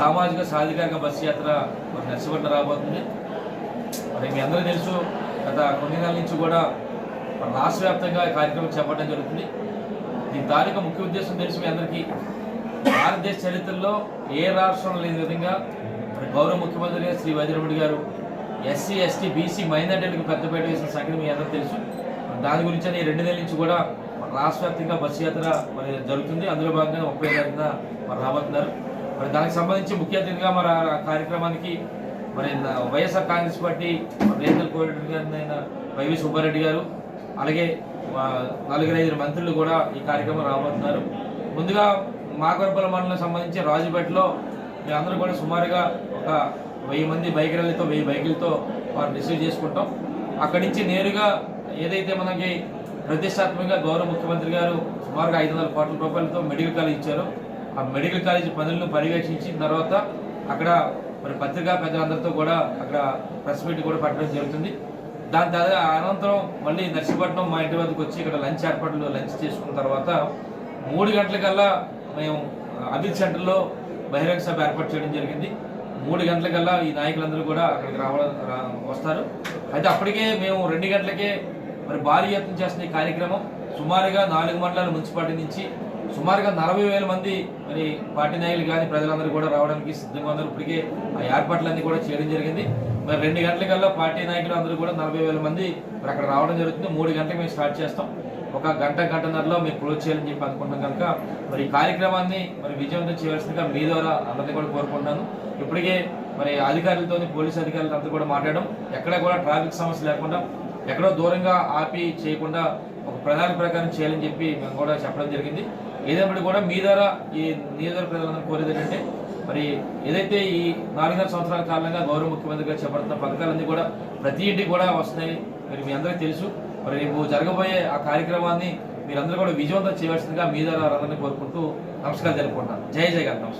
సామాజిక సాధికారిక బస్సు యాత్ర మరి నర్సిపట్నం రాబోతుంది. మరి మీ అందరూ తెలుసు గత కొన్ని నెలల నుంచి కూడా మన రాష్ట్ర వ్యాప్తంగా కార్యక్రమం చేపట్టడం జరుగుతుంది. దీని తాలూకా ముఖ్య ఉద్దేశం తెలుసు మీ అందరికీ. భారతదేశ చరిత్రలో ఏ రాష్ట్రం లేని విధంగా మరి గౌరవ ముఖ్యమంత్రి శ్రీ వజ్రముడి గారు ఎస్సీ ఎస్టీ బీసీ మైనార్టీలకు పెద్దపేట వేసిన సంగతి మీ అందరూ తెలుసు. దాని గురించి ఈ రెండు నెలల నుంచి కూడా మన రాష్ట్ర వ్యాప్తంగా బస్సు యాత్ర మరి జరుగుతుంది. అందులో భాగంగా ముప్పై తారీఖున మరి రాబోతున్నారు. మరి దానికి సంబంధించి ముఖ్య అతిథిగా మరి ఆ కార్యక్రమానికి మరి వైఎస్ఆర్ కాంగ్రెస్ పార్టీ రేందల్ కోరెడ్డి గారి వైవి సుబ్బారెడ్డి గారు అలాగే నలుగురు ఐదు మంత్రులు కూడా ఈ కార్యక్రమం రాబోతున్నారు. ముందుగా మాకరపల్లి మండలం సంబంధించి రాజుపేటలో మేమందరూ కూడా సుమారుగా ఒక వెయ్యి మంది బైక్ ర్యాలీతో వెయ్యి బైకులతో వారు రిసీవ్ చేసుకుంటాం. అక్కడి నుంచి నేరుగా ఏదైతే మనకి ప్రతిష్టాత్మకంగా గౌరవ ముఖ్యమంత్రి గారు సుమారుగా ఐదు వందల కోట్ల రూపాయలతో మెడికల్ కాలేజ్ ఇచ్చారు ఆ మెడికల్ కాలేజ్ పనులను పర్యవేక్షించిన తర్వాత అక్కడ మరి పత్రికా పెద్దలందరితో కూడా అక్కడ ప్రెస్ మీట్ కూడా పెట్టడం జరుగుతుంది. దాని తర్వాత అనంతరం మళ్ళీ నర్సీపట్నం మా ఇంటి వద్దకు వచ్చి ఇక్కడ లంచ్ ఏర్పాట్లు లంచ్ చేసుకున్న తర్వాత మూడు గంటలకల్లా మేము అభిత్ సెంటర్లో బహిరంగ సభ ఏర్పాటు చేయడం జరిగింది. మూడు గంటలకల్లా ఈ నాయకులందరూ కూడా అక్కడికి రావడం వస్తారు. అయితే అప్పటికే మేము రెండు గంటలకే మరి భారీ యత్నం చేస్తున్న ఈ కార్యక్రమం సుమారుగా నాలుగు మండలాల మున్సిపాలిటీ నుంచి సుమారుగా నలభై వేల మంది మరి పార్టీ నాయకులు కానీ ప్రజలందరూ కూడా రావడానికి సిద్ధంగా ఉన్నారు. ఇప్పటికే ఆ ఏర్పాట్లన్నీ కూడా చేయడం జరిగింది. మరి రెండు గంటలకల్లా పార్టీ నాయకులు అందరూ కూడా నలభై వేల మంది మరి అక్కడ రావడం జరుగుతుంది. మూడు గంటలకు మేము స్టార్ట్ చేస్తాం. ఒక గంట గంటన్నరలో మేము క్లోజ్ చేయాలని చెప్పి అనుకుంటున్నాం కనుక. మరి ఈ కార్యక్రమాన్ని మరి విజయవంతం చేయవలసిందిగా మీ ద్వారా అందరినీ కూడా కోరుకుంటున్నాను. ఇప్పటికే మరి అధికారులతో పోలీస్ అధికారులతో అంతా కూడా మాట్లాడడం. ఎక్కడ కూడా ట్రాఫిక్ సమస్య లేకుండా ఎక్కడో దూరంగా ఆపి చేయకుండా ఒక ప్రణాళిక ప్రకారం చేయాలని చెప్పి మేము కూడా చెప్పడం జరిగింది. ఏదైనప్పటికీ కూడా మీ ద్వారా ఈ నియోజకవర్గ ప్రజలందరూ కోరేది ఏంటంటే మరి ఏదైతే ఈ నాలుగున్నర సంవత్సరాల కాలంగా గౌరవ ముఖ్యమంత్రి గారు చేపడుతున్న పథకాలన్నీ కూడా ప్రతి ఇంటికి కూడా వస్తున్నాయి. మరి మీ అందరికీ తెలుసు. మరి రేపు జరగబోయే ఆ కార్యక్రమాన్ని మీరందరూ కూడా విజయవంతం చేయవలసిందిగా మీ ద్వారా అందరినీ కోరుకుంటూ నమస్కారం జరుపుకుంటాను జై జై గారు నమస్కారం.